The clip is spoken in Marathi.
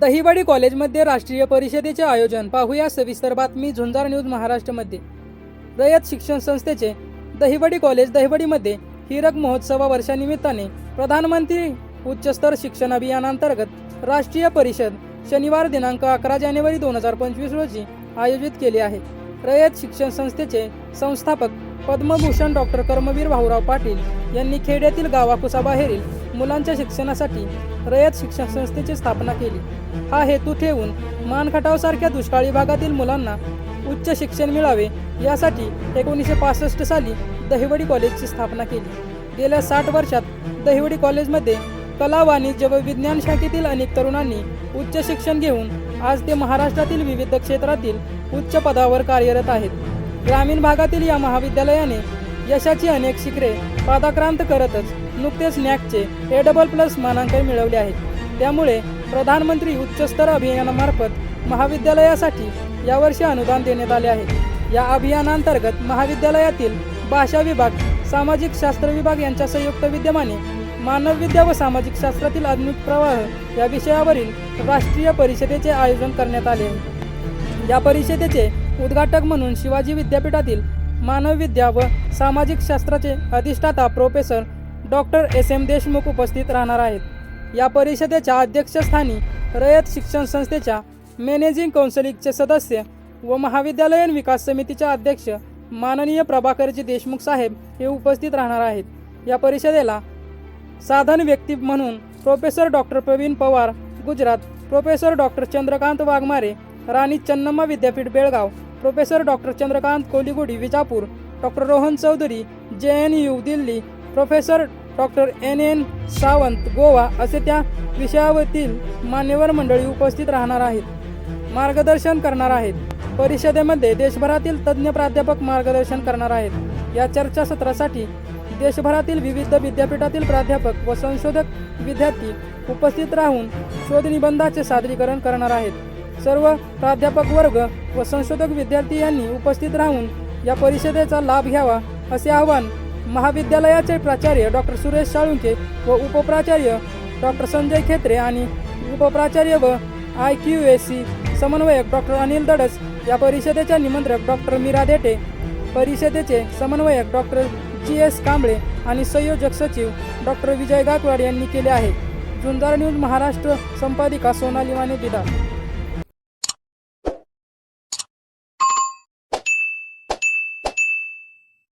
दहिवडी कॉलेजमध्ये राष्ट्रीय परिषदेचे आयोजन. पाहूया सविस्तर बातमी झुंजार न्यूज महाराष्ट्रमध्ये. रयत शिक्षण संस्थेचे दहिवडी कॉलेज दहिवडीमध्ये हिरक महोत्सवा वर्षानिमित्ताने प्रधानमंत्री उच्चस्तर शिक्षण अभियानांतर्गत राष्ट्रीय परिषद शनिवार दिनांक अकरा जानेवारी दोन हजार पंचवीस रोजी आयोजित केले आहे. रयत शिक्षण संस्थेचे संस्थापक पद्मभूषण डॉक्टर कर्मवीर भाऊराव पाटील यांनी खेड्यातील गावाकुसाबाहेरील मुलांच्या शिक्षणासाठी रयत शिक्षण संस्थेची स्थापना केली. हा हेतू ठेवून मानखटावसारख्या दुष्काळी भागातील मुलांना उच्च शिक्षण मिळावे यासाठी एकोणीसशे पासष्ट साली दहिवडी कॉलेजची स्थापना केली. गेल्या साठ वर्षात दहिवडी कॉलेजमध्ये कला वाणिज्य व विज्ञान शाखेतील अनेक तरुणांनी उच्च शिक्षण घेऊन आज ते महाराष्ट्रातील विविध क्षेत्रातील उच्च पदावर कार्यरत आहेत. ग्रामीण भागातील या महाविद्यालयाने यशाची अनेक शिखरे पादाक्रांत करतच नुकतेच नॅकचे ए डबल प्लस मानांकन मिळवले आहेत. त्यामुळे प्रधानमंत्री उच्चस्तर अभियानामार्फत महाविद्यालयासाठी यावर्षी अनुदान देण्यात आले आहे. या अभियानांतर्गत महाविद्यालयातील भाषा विभाग सामाजिक शास्त्र विभाग यांच्या संयुक्त विद्यमाने मानवविद्या व सामाजिक शास्त्रातील आधुनिक प्रवाह या विषयावरील राष्ट्रीय परिषदेचे आयोजन करण्यात आले या परिषदेचे उद्घाटक म्हणून शिवाजी विद्यापीठातील मानवविद्या व सामाजिक शास्त्राचे अधिष्ठाता professor doctor S. M. Deshmukh उपस्थित राहणार आहेत. या परिषदेच्या अध्यक्षस्थानी रयत शिक्षण संस्थेच्या मॅनेजिंग कौन्सिलिंगचे सदस्य व महाविद्यालयीन विकास समितीच्या अध्यक्ष माननीय प्रभाकरजी देशमुख साहेब हे उपस्थित राहणार आहेत. या परिषदेला साधन व्यक्ती म्हणून professor doctor Pravin Pawar Gujarat professor doctor Chandrakant Waghmare Rani Chennamma विद्यापीठ Belgaum professor doctor Chandrakant Koligudi Vijapur. Doctor Rohan Chaudhari J N U Delhi. Professor doctor N N Sawant Goa असे त्या विषयावरील मान्यवर मंडळी उपस्थित राहणार आहेत. मार्गदर्शन करणार आहेत. परिषदेमध्ये देशभरातील तज्ज्ञ प्राध्यापक मार्गदर्शन करणार आहेत. या चर्चासत्रासाठी देशभरातील विविध विद्यापीठातील प्राध्यापक व संशोधक विद्यार्थी उपस्थित राहून शोधनिबंधाचे सादरीकरण करणार आहेत. सर्व प्राध्यापक वर्ग व संशोधक विद्यार्थी यांनी उपस्थित राहून या परिषदेचा लाभ घ्यावा असे आवाहन महाविद्यालयाचे प्राचार्य डॉक्टर सुरेश साळुंके व उपप्राचार्य डॉक्टर संजय खेत्रे आणि उपप्राचार्य व आय क्यू एस सी समन्वयक डॉक्टर अनिल दडस या परिषदेच्या निमंत्रक डॉक्टर मीरा देटे परिषदेचे समन्वयक डॉक्टर जी एस कांबळे आणि संयोजक सचिव डॉक्टर विजय गायकवाड यांनी केले आहे. जुंजार न्यूज महाराष्ट्र संपादिका सोनाली माने दिदा